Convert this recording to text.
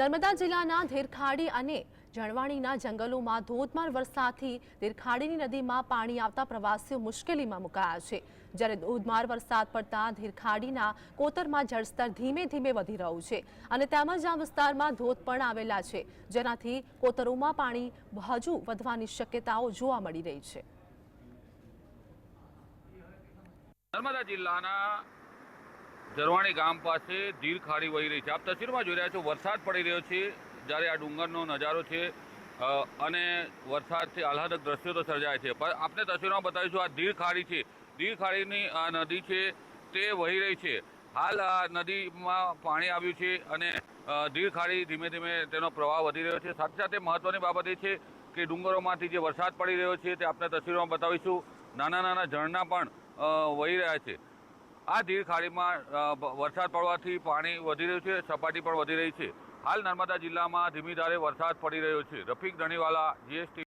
નર્મદા જિલ્લાના ધીરખાડી અને જણવાણીના જંગલોમાં ધોધમાર વરસાદથી ધીરખાડીની નદીમાં પાણી આવતા પ્રવાસીઓ મુશ્કેલીમાં મુકાયા છે. જ્યારે ધોધમાર વરસાદ પડતા ધીરખાડીના કોતરમાં જળસ્તર ધીમે ધીમે વધી રહ્યું છે અને તેમજ આ વિસ્તારમાં ધોધ પણ આવેલા છે, જેનાથી કોતરોમાં પાણી હજુ વધવાની શક્યતાઓ જોવા મળી રહી છે. નર્મદા જિલ્લાના જરવાણી ગામ પાસે ધીર ખાડી વહી રહી છે. આપ તસવીરમાં જોઈ રહ્યા છો, વરસાદ પડી રહ્યો છે, જ્યારે આ ડુંગરનો નજારો છે અને વરસાદથી આહલાદક દ્રશ્યો તો સર્જાય છે. પણ આપને તસવીરમાં બતાવીશું, આ ધીર ખાડી છે. ધીર ખાડીની આ નદી છે, તે વહી રહી છે. હાલ આ નદીમાં પાણી આવ્યું છે અને ધીર ખાડી ધીમે ધીમે તેનો પ્રવાહ વધી રહ્યો છે. સાથે સાથે મહત્ત્વની બાબત એ છે કે ડુંગરોમાંથી જે વરસાદ પડી રહ્યો છે તે આપણે તસવીરમાં બતાવીશું. નાના નાના ઝરણા પણ વહી રહ્યા છે. આ ધીર ખાડીમાં વરસાદ પડવાથી પાણી વધી રહ્યું છે, સપાટી પણ વધી રહી છે. હાલ નર્મદા જિલ્લામાં ધીમી ધારે વરસાદ પડી રહ્યો છે. રફીક ધણીવાલા, જીએસટી